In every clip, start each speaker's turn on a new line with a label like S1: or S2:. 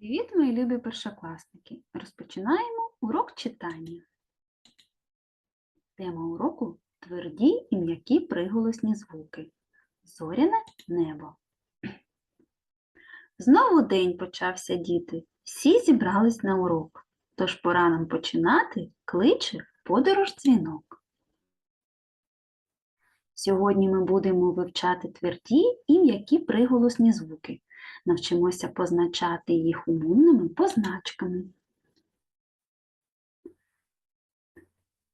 S1: Привіт, мої любі першокласники! Розпочинаємо урок читання. Тема уроку тверді і м'які приголосні звуки. Зоряне небо. Знову день почався, діти. Всі зібрались на урок. Тож пора нам починати кличе подорож дзвінок. Сьогодні ми будемо вивчати тверді і м'які приголосні звуки навчимося позначати їх умовними позначками.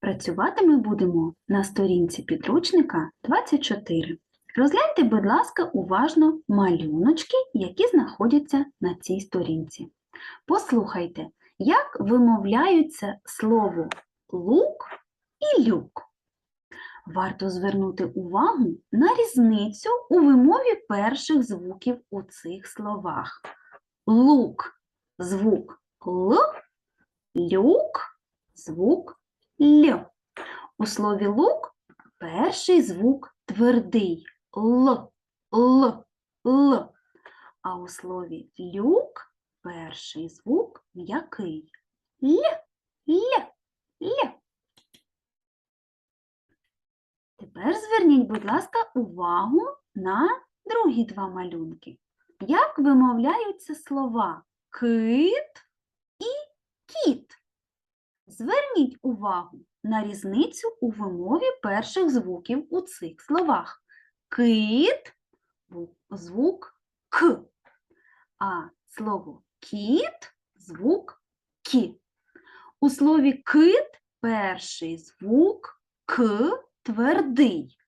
S1: Працювати ми будемо на сторінці підручника 24. Розгляньте, будь ласка, уважно малюночки, які знаходяться на цій сторінці. Послухайте, як вимовляються слово лук і люк. Варто звернути увагу на різницю у вимові перших звуків у цих словах. Лук звук Л, люк звук Л. У слові лук перший звук твердий Л, Л, Л. А у слові люк перший звук м'який Л, Л, Л. Тепер зверніть, будь ласка, увагу на другі два малюнки. Як вимовляються слова кит і кіт? Зверніть увагу на різницю у вимові перших звуків у цих словах. Кит звук К, а слово кіт звук Кі. У слові кит перший звук К твердий.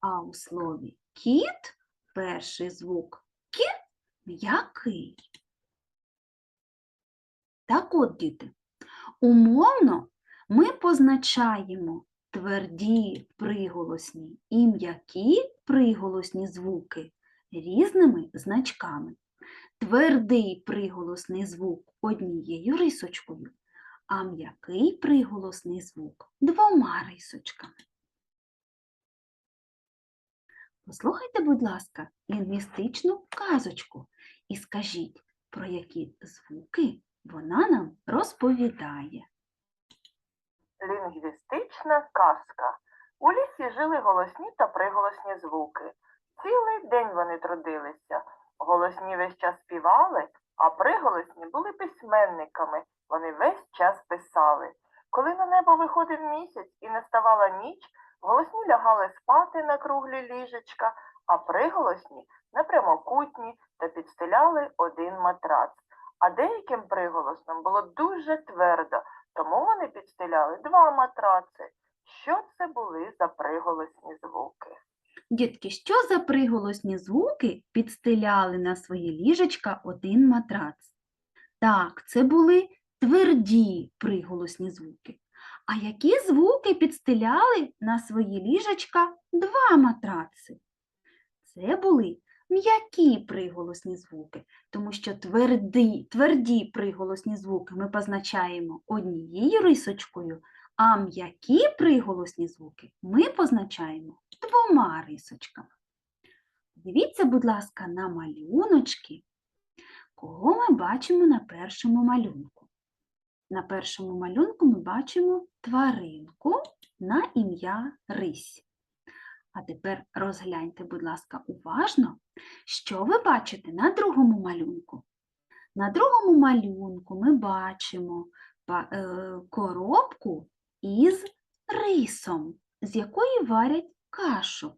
S1: А у слові кіт перший звук кі м'який. Так от, діти, умовно ми позначаємо тверді приголосні і м'які приголосні звуки різними значками. Твердий приголосний звук однією рисочкою, а м'який приголосний звук двома рисочками. Послухайте, будь ласка, лінгвістичну казочку і скажіть, про які звуки вона нам розповідає.
S2: Лінгвістична казка. У лісі жили голосні та приголосні звуки. Цілий день вони трудилися. Голосні весь час співали, а приголосні були письменниками. Вони весь час писали. Коли на небо виходив місяць і наставала ніч, голосні лягали спати на круглі ліжечка, а приголосні на прямокутні та підстеляли один матрац. А деяким приголосним було дуже твердо, тому вони підстеляли два матраци. Що це були за приголосні звуки?
S1: Дітки, що за приголосні звуки підстеляли на свої ліжечка один матрац? Так, це були тверді приголосні звуки. А які звуки підстеляли на свої ліжечка два матраци? Це були м'які приголосні звуки, тому що тверді, тверді приголосні звуки ми позначаємо однією рисочкою, а м'які приголосні звуки ми позначаємо двома рисочками. Дивіться, будь ласка, на малюночки, кого ми бачимо на першому малюнку. На першому малюнку ми бачимо тваринку на ім'я Рись. А тепер розгляньте, будь ласка, уважно, що ви бачите на другому малюнку. На другому малюнку ми бачимо е, коробку із рисом, з якої варять кашу.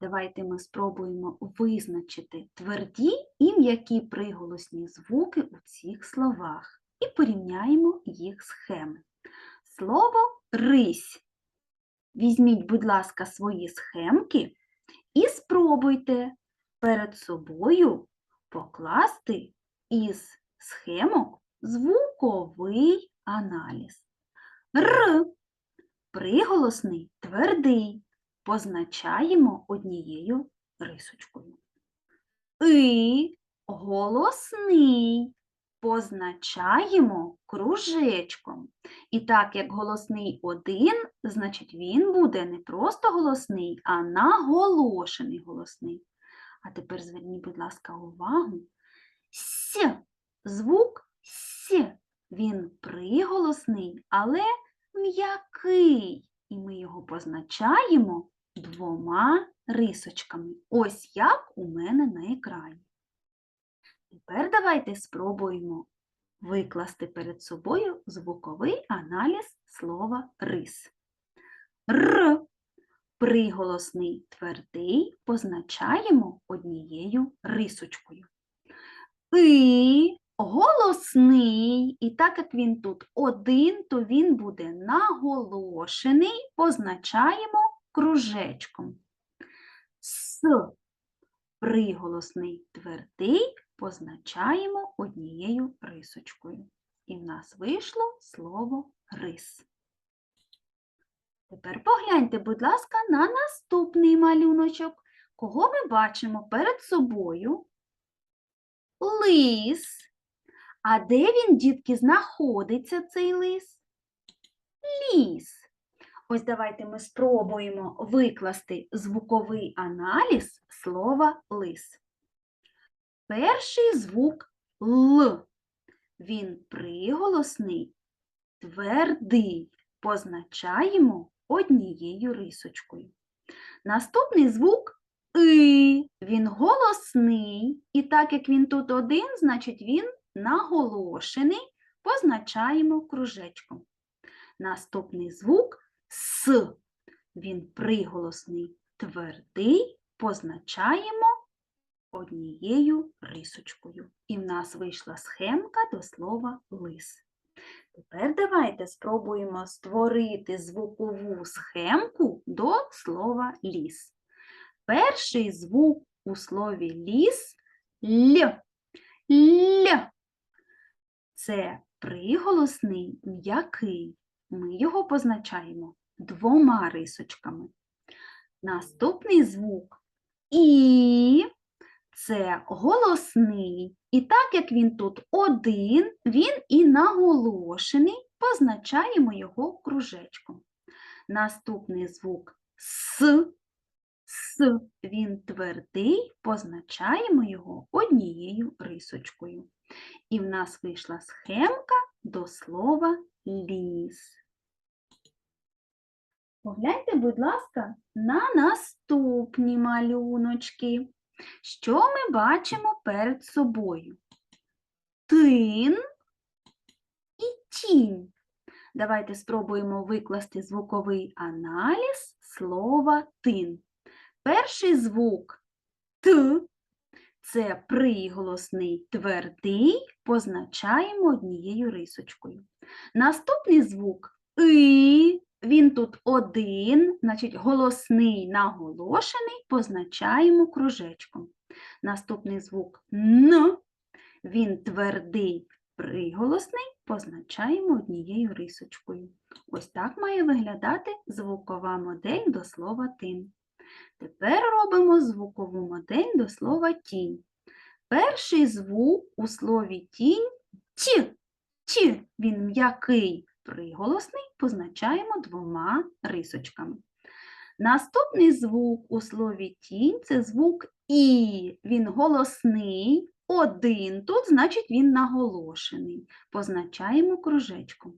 S1: Давайте ми спробуємо визначити тверді і м'які приголосні звуки у цих словах і порівняємо їх схеми. Слово рись. Візьміть, будь ласка, свої схемки і спробуйте перед собою покласти із схемок звуковий аналіз. Р. Приголосний твердий. Позначаємо однією рисочкою. И. Голосний. Позначаємо кружечком. І так як голосний один, значить він буде не просто голосний, а наголошений голосний. А тепер зверніть, будь ласка, увагу. С звук С. Він приголосний, але м'який. І ми його позначаємо двома рисочками. Ось як у мене на екрані. Тепер давайте спробуємо викласти перед собою звуковий аналіз слова рис. Р. Приголосний твердий позначаємо однією рисочкою. И голосний, і так як він тут один, то він буде наголошений, позначаємо кружечком. С приголосний твердий позначаємо однією рисочкою. І в нас вийшло слово рис. Тепер погляньте, будь ласка, на наступний малюночок. Кого ми бачимо перед собою? Лис. А де він, дітки, знаходиться цей лис? Ліс. Ось давайте ми спробуємо викласти звуковий аналіз слова лис. Перший звук Л. Він приголосний, твердий. Позначаємо однією рисочкою. Наступний звук И. Він голосний, і так як він тут один, значить він наголошений, позначаємо кружечком. Наступний звук С. Він приголосний, твердий, позначаємо однією рисочкою. І в нас вийшла схемка до слова лис. Тепер давайте спробуємо створити звукову схемку до слова ліс. Перший звук у слові ліс л. Л. Це приголосний м'який. Ми його позначаємо двома рисочками. Наступний звук і це голосний. І так як він тут один, він і наголошений, позначаємо його кружечком. Наступний звук С. С. Він твердий, позначаємо його однією рисочкою. І в нас вийшла схемка до слова ліс. Погляньте, будь ласка, на наступні малюночки. Що ми бачимо перед собою? Тин і тінь. Давайте спробуємо викласти звуковий аналіз слова тин. Перший звук Т це приголосний твердий, позначаємо однією рисочкою. Наступний звук И, він тут один, значить голосний наголошений, позначаємо кружечком. Наступний звук Н, він твердий приголосний, позначаємо однією рисочкою. Ось так має виглядати звукова модель до слова тин. Тепер робимо звукову модель до слова тінь. Перший звук у слові тінь ті. Ті. Він м'який приголосний, позначаємо двома рисочками. Наступний звук у слові тінь це звук І. Він голосний, один тут, значить він наголошений. Позначаємо кружечком.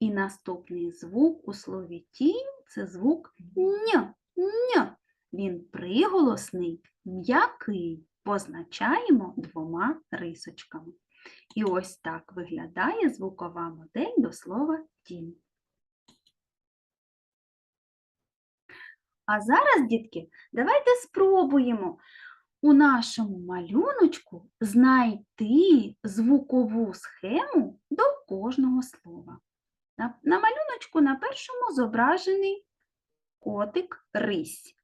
S1: І наступний звук у слові тінь це звук ня. Ня. Він приголосний, м'який. Позначаємо двома рисочками. І ось так виглядає звукова модель до слова тінь. А зараз, дітки, давайте спробуємо у нашому малюночку знайти звукову схему до кожного слова. На, на малюночку на першому зображений котик рись.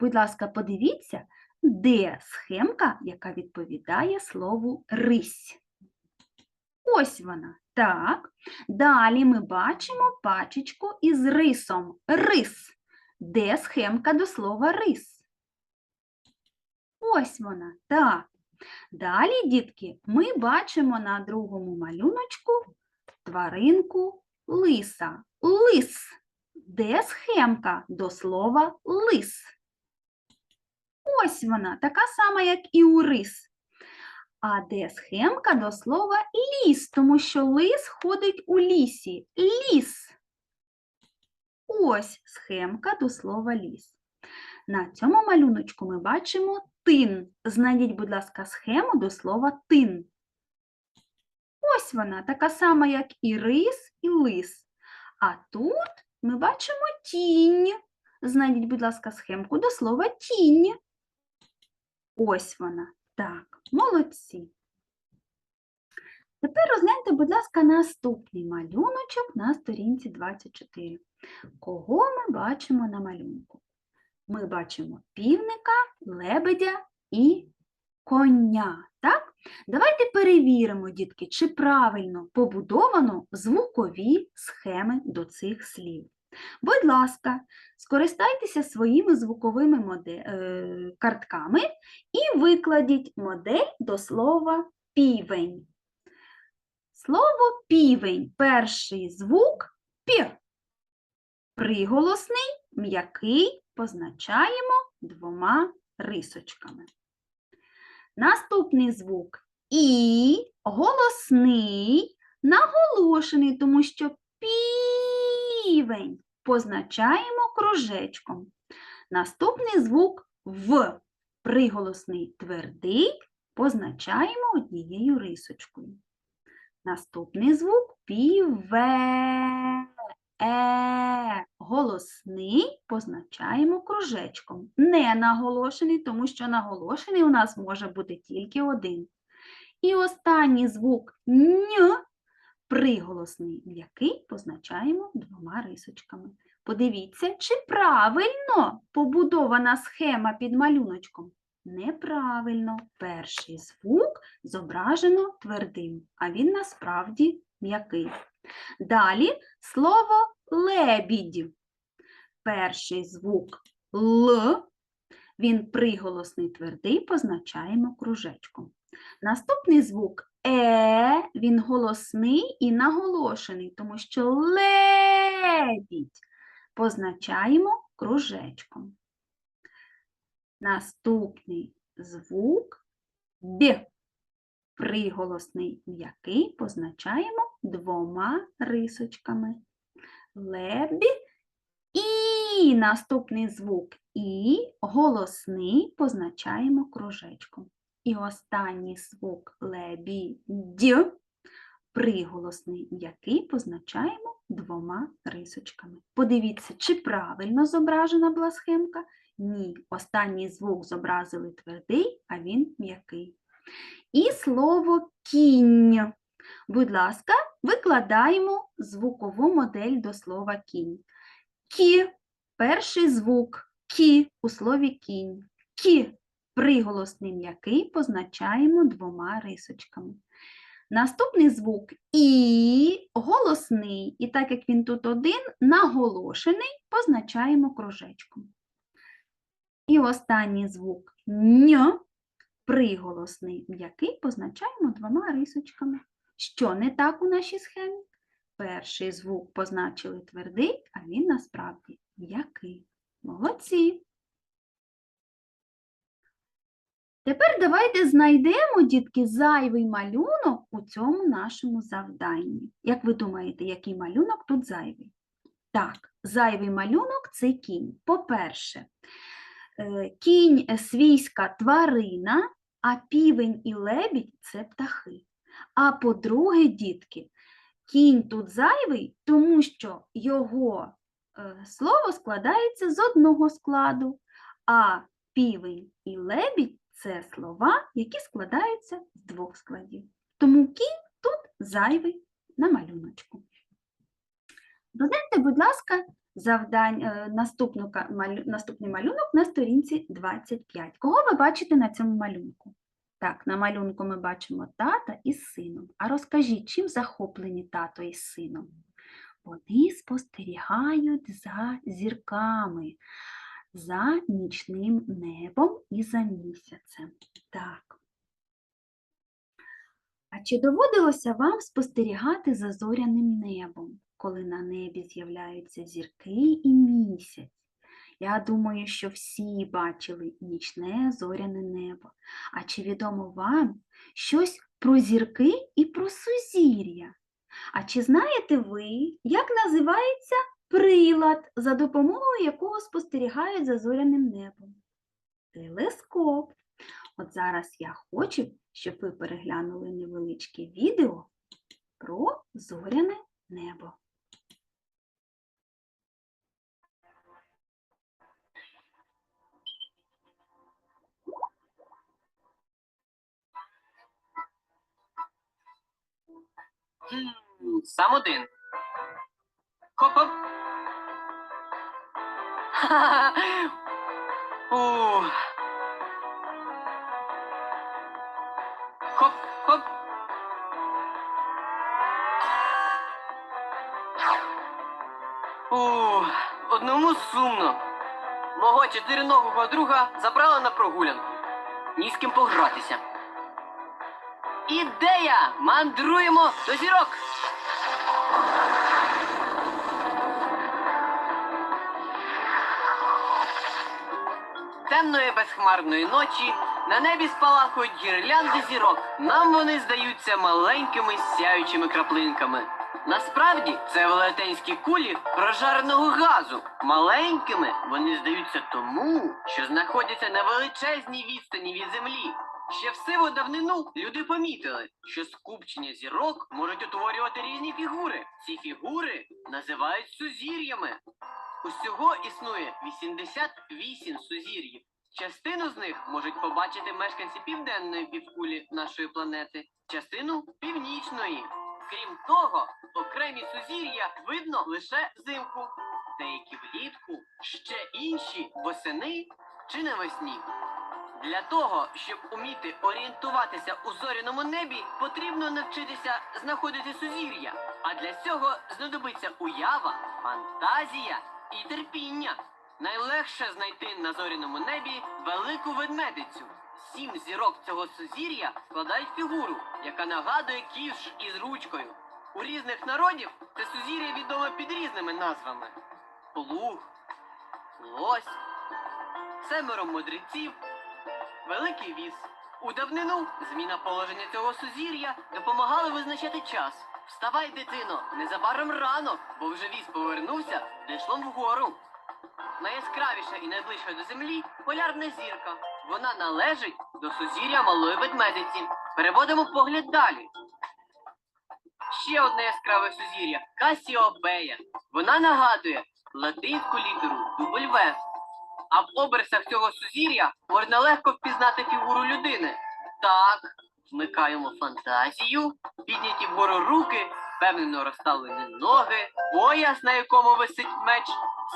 S1: Будь ласка, подивіться, де схемка, яка відповідає слову рись. Ось вона. Так. Далі ми бачимо пачечку із рисом. Рис. Де схемка до слова рис? Ось вона. Так. Далі, дітки, ми бачимо на другому малюночку тваринку лиса. Лис. Де схемка до слова лис? Ось вона, така сама, як і у рис. А де схемка до слова ліс, тому що лис ходить у лісі. Ліс. Ось схемка до слова ліс. На цьому малюночку ми бачимо тин. Знайдіть, будь ласка, схему до слова тин. Ось вона, така сама, як і рис, і лис. А тут ми бачимо тінь. Знайдіть, будь ласка, схемку до слова тінь. Ось вона. Так, молодці. Тепер розгляньте, будь ласка, наступний малюночок на сторінці 24. Кого ми бачимо на малюнку? Ми бачимо півника, лебедя і коня. Так? Давайте перевіримо, дітки, чи правильно побудовано звукові схеми до цих слів. Будь ласка, скористайтеся своїми звуковими моде- е, картками і викладіть модель до слова півень. Слово півень. Перший звук п. Приголосний, м'який позначаємо двома рисочками. Наступний звук і голосний, наголошений, тому що півень позначаємо кружечком. Наступний звук в приголосний твердий позначаємо однією рисочкою. Наступний звук піве. Е, голосний позначаємо кружечком. Не наголошений, тому що наголошений у нас може бути тільки один. І останній звук н, приголосний, м'який позначаємо двома рисочками. Подивіться, чи правильно побудована схема під малюночком. Неправильно. Перший звук зображено твердим, а він насправді м'який. Далі слово лебідь. Перший звук Л, він приголосний твердий, позначаємо кружечком. Наступний звук Е, він голосний і наголошений, тому що лебідь позначаємо кружечком. Наступний звук Д. Приголосний м'який позначаємо двома рисочками. Лебі. І наступний звук І голосний позначаємо кружечком. І останній звук лебі дь. Приголосний м'який позначаємо двома рисочками. Подивіться, чи правильно зображена була схемка? Ні. Останній звук зобразили твердий, а він м'який. І слово кінь. Будь ласка, викладаємо звукову модель до слова кінь. Кі перший звук кі у слові кінь. Кі приголосний м'який позначаємо двома рисочками. Наступний звук і голосний, і так як він тут один, наголошений, позначаємо кружечком. І останній звук н, приголосний м'який, позначаємо двома рисочками. Що не так у нашій схемі? Перший звук позначили твердий, а він насправді м'який. Молодці. Тепер давайте знайдемо, дітки, зайвий малюнок у цьому нашому завданні. Як ви думаєте, який малюнок тут зайвий? Так, зайвий малюнок це кінь. По-перше, е, кінь свійська тварина, а півень і лебідь це птахи. А по-друге, дітки, кінь тут зайвий, тому що його е, слово складається з одного складу, а півень і лебідь це слова, які складаються з двох складів. Тому кінь тут зайвий на малюночку. Додайте, будь ласка, е, наступний малюнок на сторінці 25. Кого ви бачите на цьому малюнку? Так, на малюнку ми бачимо тата із сином. А розкажіть, чим захоплені тато із сином? Вони спостерігають за зірками, за нічним небом і за місяцем. Так. А чи доводилося вам спостерігати за зоряним небом, коли на небі з'являються зірки і місяць? Я думаю, що всі бачили нічне зоряне небо. А чи відомо вам щось про зірки і про сузір'я? А чи знаєте ви, як називається прилад, за допомогою якого спостерігають за зоряним небом? Телескоп. От зараз я хочу, щоб ви переглянули невеличке відео про зоряне небо.
S3: Сам один. Хоп-хоп. Ха-ха-ха. Хоп-хоп. Ух, одному сумно. Мого чотириногого друга забрали на прогулянку. Ні з ким погратися. Ідея! Мандруємо до зірок! Темної безхмарної ночі на небі спалахують гірлянди зірок. Нам вони здаються маленькими сяючими краплинками. Насправді це велетенські кулі прожареного газу. Маленькими вони здаються тому, що знаходяться на величезній відстані від землі. Ще в сиву давнину люди помітили, що скупчення зірок можуть утворювати різні фігури. Ці фігури називають сузір'ями. Усього існує 88 сузір'їв. Частину з них можуть побачити мешканці південної півкулі нашої планети, частину північної. Крім того, окремі сузір'я видно лише взимку, деякі влітку, ще інші восени чи навесні. Для того, щоб уміти орієнтуватися у зоряному небі, потрібно навчитися знаходити сузір'я. А для цього знадобиться уява, фантазія і терпіння. Найлегше знайти на зоряному небі велику ведмедицю. Сім зірок цього сузір'я складають фігуру, яка нагадує ківш із ручкою. У різних народів це сузір'я відоме під різними назвами: плуг, лось, семеро мудреців, великий віз. У давнину зміна положення цього сузір'я допомагала визначати час. Вставай, дитино, незабаром рано, бо вже віз повернувся дійшлом вгору. Найяскравіша і найближча до землі полярна зірка. Вона належить до сузір'я малої ведмедиці. Переводимо погляд далі. Ще одне яскраве сузір'я Касіопея. Вона нагадує латинську літеру W. А в обрисах цього сузір'я можна легко впізнати фігуру людини. Так, вмикаємо фантазію, підняті вгору руки, впевнено розставлені ноги, пояс, на якому висить меч.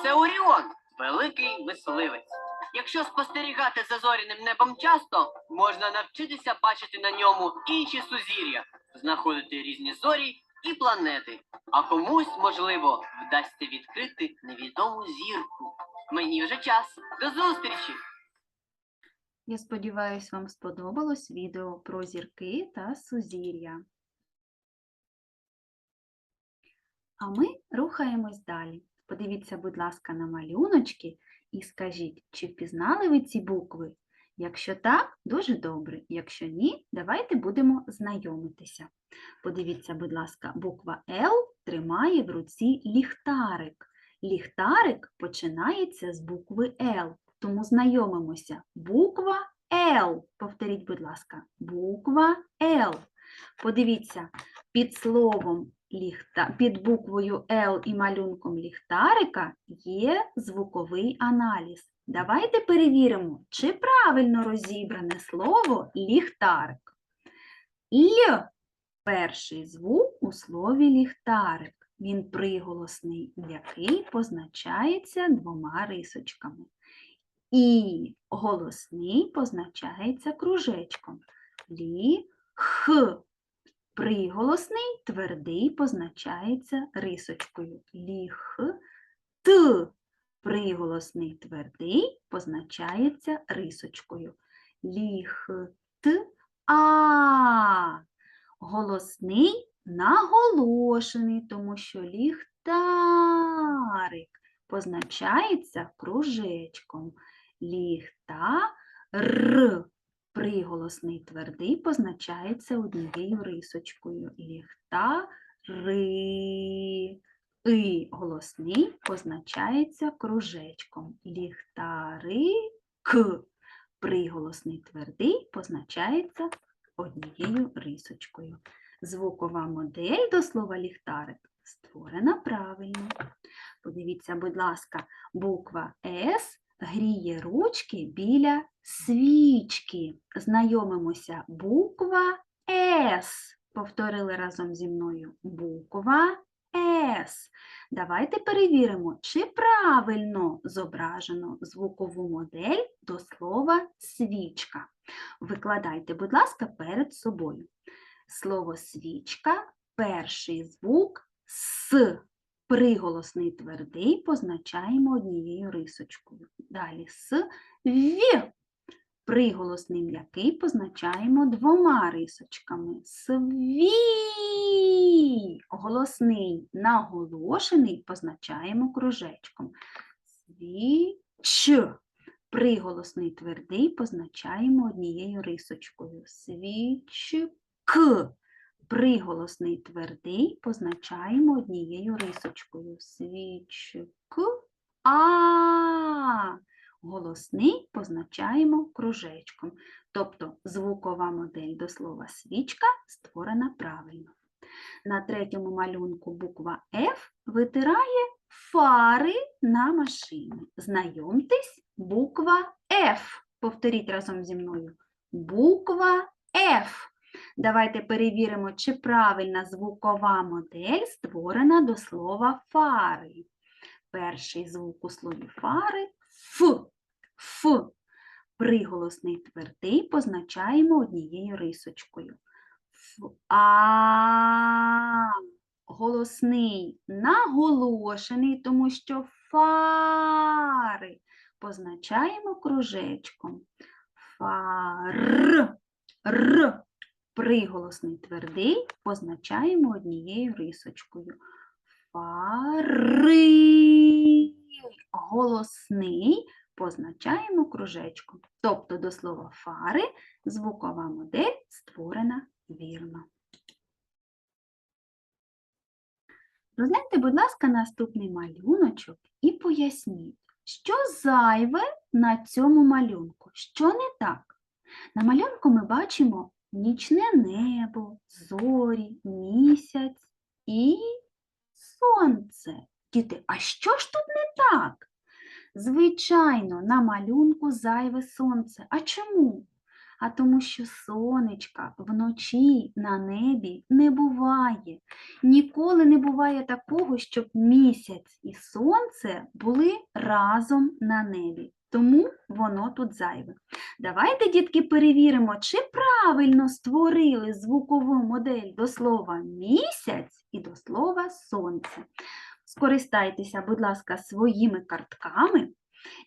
S3: Це Оріон, великий мисливець. Якщо спостерігати за зоряним небом часто, можна навчитися бачити на ньому інші сузір'я, знаходити різні зорі і планети. А комусь, можливо, вдасться відкрити невідому зірку. Мені вже час. До зустрічі!
S1: Я сподіваюся, вам сподобалось відео про зірки та сузір'я. А ми рухаємось далі. Подивіться, будь ласка, на малюночки і скажіть, чи впізнали ви ці букви? Якщо так, дуже добре. Якщо ні, давайте будемо знайомитися. Подивіться, будь ласка, буква Л тримає в руці ліхтарик. Ліхтарик починається з букви Л, тому знайомимося. Буква Л. Повторіть, будь ласка, буква Л. Подивіться, під словом ліхта, під буквою Л і малюнком ліхтарика є звуковий аналіз. Давайте перевіримо, чи правильно розібране слово ліхтарик. Л перший звук у слові ліхтарик. Він приголосний, який позначається двома рисочками. І голосний позначається кружечком. Лі, х. Приголосний твердий позначається рисочкою. Ліх, т. Приголосний твердий позначається рисочкою. Ліх, т, а. Голосний наголошений, тому що ліхтарик позначається кружечком. Ліхтар. Приголосний твердий позначається однією рисочкою. Ліхтари. І голосний позначається кружечком. Ліхтари. К. Приголосний твердий позначається однією рисочкою. Звукова модель до слова ліхтарик створена правильно. Подивіться, будь ласка, буква С гріє ручки біля свічки. Знайомимося. Буква С. Повторили разом зі мною. Буква С. Давайте перевіримо, чи правильно зображено звукову модель до слова свічка. Викладайте, будь ласка, перед собою. Слово свічка, перший звук С. Приголосний твердий позначаємо однією рисочкою. Далі С, В. Приголосний м'який позначаємо двома рисочками. Сві. Голосний наголошений позначаємо кружечком. Свіч. Приголосний твердий позначаємо однією рисочкою. Свічк. Приголосний твердий позначаємо однією рисочкою. Свічк. А. Голосний позначаємо кружечком. Тобто звукова модель до слова свічка створена правильно. На третьому малюнку буква F витирає фари на машини. Знайомтесь, буква F. Повторіть разом зі мною. Буква F. Давайте перевіримо, чи правильна звукова модель створена до слова фари. Перший звук у слові фари Ф. Ф. Приголосний твердий позначаємо однією рисочкою. Ф. А. Голосний наголошений, тому що фари позначаємо кружечком. Фар. Р. Приголосний твердий позначаємо однією рисочкою. Фари. Голосний позначаємо кружечком. Тобто до слова фари звукова модель створена вірно. Розгляньте, будь ласка, наступний малюночок і поясніть, що зайве на цьому малюнку, що не так. На малюнку ми бачимо нічне небо, зорі, місяць і сонце. Діти, а що ж тут не так? Звичайно, на малюнку зайве сонце. А чому? А тому що сонечка вночі на небі не буває. Ніколи не буває такого, щоб місяць і сонце були разом на небі. Тому воно тут зайве. Давайте, дітки, перевіримо, чи правильно створили звукову модель до слова місяць і до слова сонце. Скористайтеся, будь ласка, своїми картками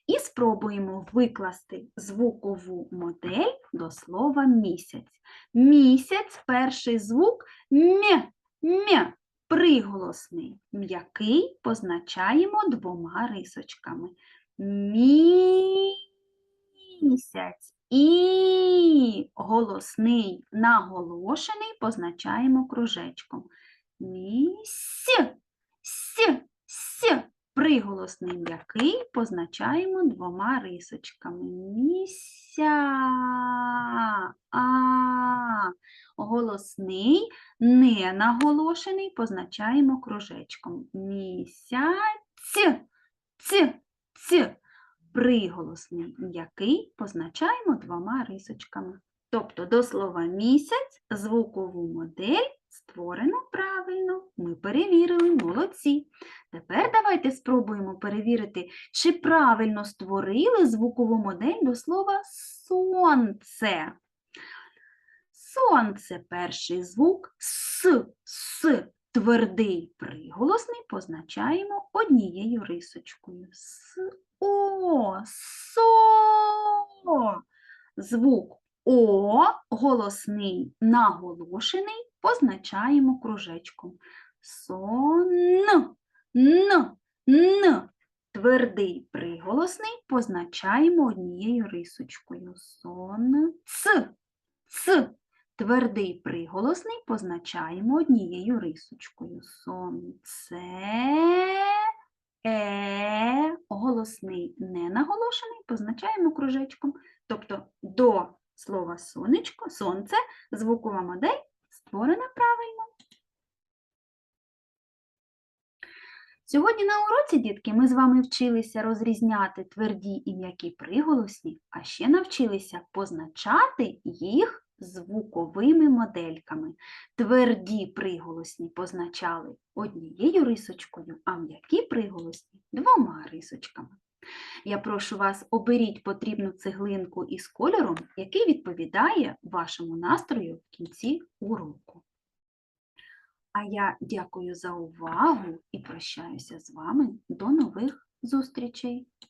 S1: і спробуємо викласти звукову модель до слова місяць. Місяць перший звук м'я, м'я, приголосний, м'який позначаємо двома рисочками. Місяць і голосний наголошений позначаємо кружечком. Місь, с, с. Приголосний м'який позначаємо двома рисочками. Міся. А. Голосний не наголошений позначаємо кружечком. Місяць. Ц, ц. Приголосний м'який позначаємо двома рисочками. Тобто до слова місяць звукову модель створено правильно. Ми перевірили, молодці. Тепер давайте спробуємо перевірити, чи правильно створили звукову модель до слова сонце. Сонце перший звук С, С. Твердий приголосний позначаємо однією рисочкою. С, О, со. Звук О, голосний наголошений, позначаємо кружечком. Сон, н, н. Твердий приголосний позначаємо однією рисочкою. Сон. Ц. Ц. Твердий приголосний позначаємо однією рисочкою. Сонце. Е. Голосний не наголошений позначаємо кружечком. Тобто до слова сонечко, сонце, звукова модель створена правильно. Сьогодні на уроці, дітки, ми з вами вчилися розрізняти тверді і м'які приголосні, а ще навчилися позначати їх звуковими модельками. Тверді приголосні позначали однією рисочкою, а м'які приголосні двома рисочками. Я прошу вас, оберіть потрібну цеглинку із кольором, який відповідає вашому настрою в кінці уроку. А я дякую за увагу і прощаюся з вами до нових зустрічей.